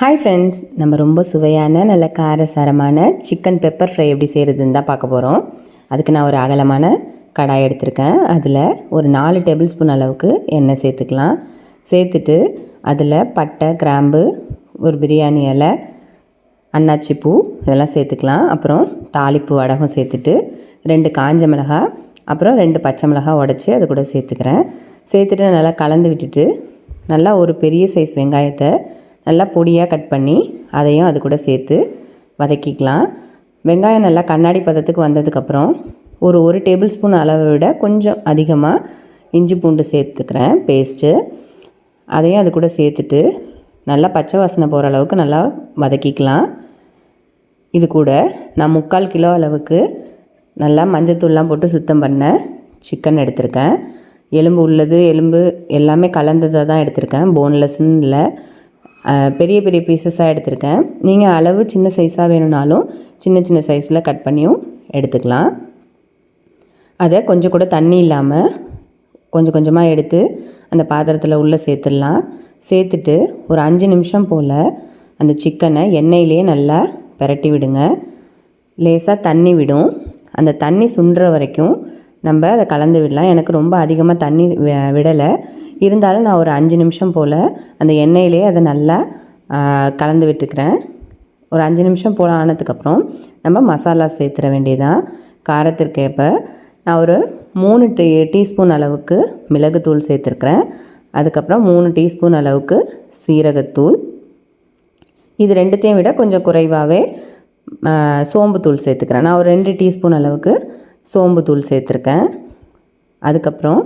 Hi friends நம்ம ரொம்ப சுவையான நல்ல காரசாரமான சிக்கன் பெப்பர் ஃப்ரை எப்படி செய்கிறதுன்னு தான் பார்க்க போகிறோம் அதுக்கு நான் ஒரு அகலமான கடாய் எடுத்திருக்கேன். அதில் ஒரு நாலு டேபிள் ஸ்பூன் அளவுக்கு எண்ணெய் சேர்த்துக்கலாம். சேர்த்துட்டு அதில் பட்டை கிராம்பு ஒரு பிரியாணி இலை அன்னாச்சி பூ இதெல்லாம் சேர்த்துக்கலாம். அப்புறம் தாளிப்பு வடகம் சேர்த்துட்டு ரெண்டு காஞ்ச மிளகா அப்புறம் ரெண்டு பச்சை மிளகாய் உடச்சி அது கூட சேர்த்துக்கிறேன். சேர்த்துட்டு நல்லா கலந்து விட்டுட்டு நல்லா ஒரு பெரிய சைஸ் வெங்காயத்தை நல்லா பொடியாக கட் பண்ணி அதையும் அது கூட சேர்த்து வதக்கிக்கலாம். வெங்காயம் நல்லா கண்ணாடி பதத்துக்கு வந்ததுக்கப்புறம் ஒரு ஒரு டேபிள் ஸ்பூன் அளவை விட கொஞ்சம் அதிகமாக இஞ்சி பூண்டு சேர்த்துக்கிறேன் பேஸ்ட்டு. அதையும் அது கூட சேர்த்துட்டு நல்லா பச்சை வாசனை போகிற அளவுக்கு நல்லா வதக்கிக்கலாம். இது கூட நான் முக்கால் கிலோ அளவுக்கு நல்லா மஞ்சத்தூள்லாம் போட்டு சுத்தம் பண்ண சிக்கன் எடுத்திருக்கேன். எலும்பு உள்ளது எலும்பு எல்லாமே கலந்ததாக தான் எடுத்திருக்கேன். போன்லெஸ்ன்னு இல்லை. பெரிய பெரிய பீசஸாக எடுத்திருக்கேன். நீங்கள் அளவு சின்ன சைஸாக வேணும்னாலும் சின்ன சின்ன சைஸில் கட் பண்ணியும் எடுத்துக்கலாம். அதை கொஞ்சம் கூட தண்ணி இல்லாமல் கொஞ்சம் கொஞ்சமாக எடுத்து அந்த பாத்திரத்தில் உள்ளே சேர்த்துடலாம். சேர்த்துட்டு ஒரு அஞ்சு நிமிஷம் போல் அந்த சிக்கனை எண்ணெயிலே நல்லா பிரட்டி விடுங்க. லேசாக தண்ணி விடும். அந்த தண்ணி சுண்டுற வரைக்கும் நம்ம அதை கலந்து விடலாம். எனக்கு ரொம்ப அதிகமாக தண்ணி வி- விடலை. இருந்தாலும் நான் ஒரு அஞ்சு நிமிஷம் போல் அந்த எண்ணெயிலே அதை நல்லா கலந்து விட்டுக்கிறேன். ஒரு அஞ்சு நிமிஷம் போல் ஆனதுக்கப்புறம் நம்ம மசாலா சேர்த்துற வேண்டியதான் காரத்திற்கேற்ப நான் ஒரு மூணு டீ டீஸ்பூன் அளவுக்கு மிளகுத்தூள் சேர்த்துருக்குறேன். அதுக்கப்புறம் மூணு டீஸ்பூன் அளவுக்கு சீரகத்தூள். இது ரெண்டுத்தையும் விட கொஞ்சம் குறைவாகவே சோம்புத்தூள் சேர்த்துக்கிறேன். நான் ஒரு ரெண்டு டீஸ்பூன் அளவுக்கு சோம்புத்தூள் சேர்த்துருக்கேன். அதுக்கப்புறம்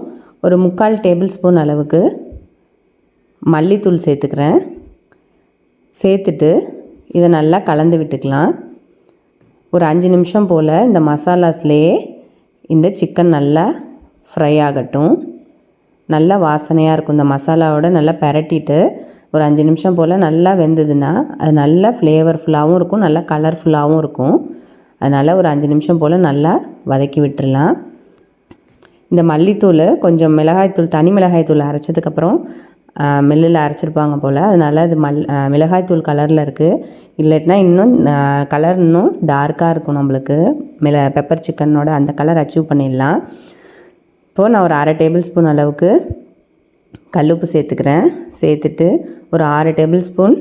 ஒரு முக்கால் டேபிள் ஸ்பூன் அளவுக்கு மல்லித்தூள் சேர்த்துக்கிறேன். சேர்த்துட்டு இதை நல்லா கலந்து விட்டுக்கலாம். ஒரு அஞ்சு நிமிஷம் போல் இந்த மசாலாஸ்லேயே இந்த சிக்கன் நல்லா ஃப்ரை ஆகட்டும். நல்லா வாசனையாக இருக்கும் இந்த மசாலாவோட நல்லா பரட்டிட்டு ஒரு அஞ்சு நிமிஷம் போல் நல்லா வெந்ததுன்னா அது நல்லா ஃப்ளேவர்ஃபுல்லாகவும் இருக்கும் நல்லா கலர்ஃபுல்லாகவும் இருக்கும். அதனால் ஒரு அஞ்சு நிமிஷம் போல் நல்லா வதக்கி விட்டுடலாம் இந்த மல்லித்தூள் கொஞ்சம் மிளகாய்த்தூள் தனி மிளகாய்த்தூள் அரைச்சதுக்கப்புறம் மில்லில் அரைச்சிருப்பாங்க போல். அதனால் அது மல் மிளகாய்த்தூள் கலரில் இருக்குது இல்லாட்டினா இன்னும் கலர் இன்னும் டார்க்காக இருக்கும் நம்மளுக்கு. மிள பெப்பர் சிக்கனோட அந்த கலர் அச்சீவ் பண்ணிடலாம். இப்போது நான் ஒரு அரை டேபிள் ஸ்பூன் அளவுக்கு கல்லுப்பு சேர்த்துக்கிறேன். சேர்த்துட்டு ஒரு ஆறு டேபிள் ஸ்பூன்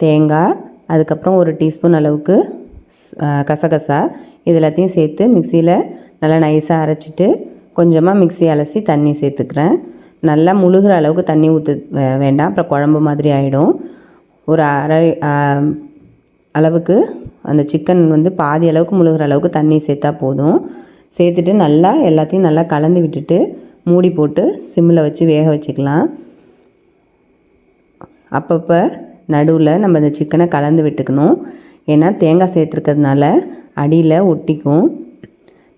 தேங்காய் அதுக்கப்புறம் ஒரு டீஸ்பூன் அளவுக்கு கசகசா இது எல்லாத்தையும் சேர்த்து மிக்சியில் நல்லா நைஸாக அரைச்சிட்டு கொஞ்சமாக மிக்சி அலசி தண்ணி சேர்த்துக்கிறேன். நல்லா முழுகிற அளவுக்கு தண்ணி ஊற்று வேண்டாம். அப்புறம் குழம்பு மாதிரி ஆகிடும் ஒரு அரை அளவுக்கு அந்த சிக்கன் வந்து பாதி அளவுக்கு முழுகிற அளவுக்கு தண்ணி சேர்த்தா போதும். சேர்த்துட்டு நல்லா எல்லாத்தையும் நல்லா கலந்து விட்டுட்டு மூடி போட்டு சிம்மில் வச்சு வேக வச்சுக்கலாம். அப்பப்போ நடுவில் நம்ம இந்த சிக்கனை கலந்து விட்டுக்கணும். ஏன்னா தேங்காய் சேர்த்துருக்கிறதுனால அடியில் ஒட்டிக்கும்.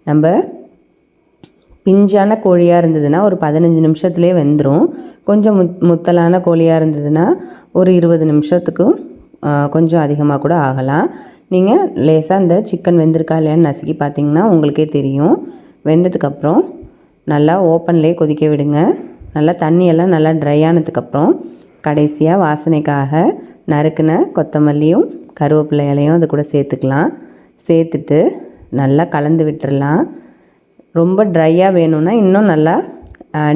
நம்ம பிஞ்சான கோழியாக இருந்ததுன்னா ஒரு பதினஞ்சு நிமிஷத்துலேயே வெந்துடும் கொஞ்சம் முத் முத்தலான கோழியாக இருந்ததுன்னா ஒரு இருபது நிமிஷத்துக்கும் கொஞ்சம் அதிகமாக கூட ஆகலாம். நீங்கள் லேசாக இந்த சிக்கன் வெந்திருக்கா இல்லையான்னு நசுக்கி பார்த்தீங்கன்னா உங்களுக்கே தெரியும். வெந்ததுக்கப்புறம் நல்லா ஓப்பன்லேயே கொதிக்க விடுங்க. நல்லா தண்ணியெல்லாம் நல்லா ட்ரை ஆனதுக்கப்புறம் கடைசியாக வாசனைக்காக நறுக்குன கொத்தமல்லியும் கருவேப்பிலை இலையும் அது கூட சேர்த்துக்கலாம். சேர்த்துட்டு நல்லா கலந்து விட்டுறலாம். ரொம்ப ட்ரையாக வேணும்னா இன்னும் நல்லா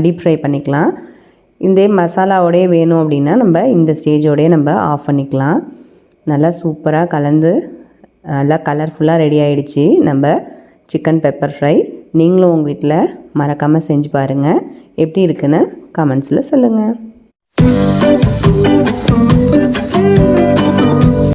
டீப் ஃப்ரை பண்ணிக்கலாம். இதே மசாலாவோடய வேணும் அப்படின்னா நம்ம இந்த ஸ்டேஜோடயே நம்ம ஆஃப் பண்ணிக்கலாம். நல்லா சூப்பராக கலந்து நல்லா கலர்ஃபுல்லாக ரெடி ஆகிடுச்சு நம்ம சிக்கன் பெப்பர் ஃப்ரை நீங்களும் உங்கள் வீட்டில் மறக்காமல் செஞ்சு பாருங்கள் எப்படி இருக்குன்னு கமெண்ட்ஸில் சொல்லுங்கள்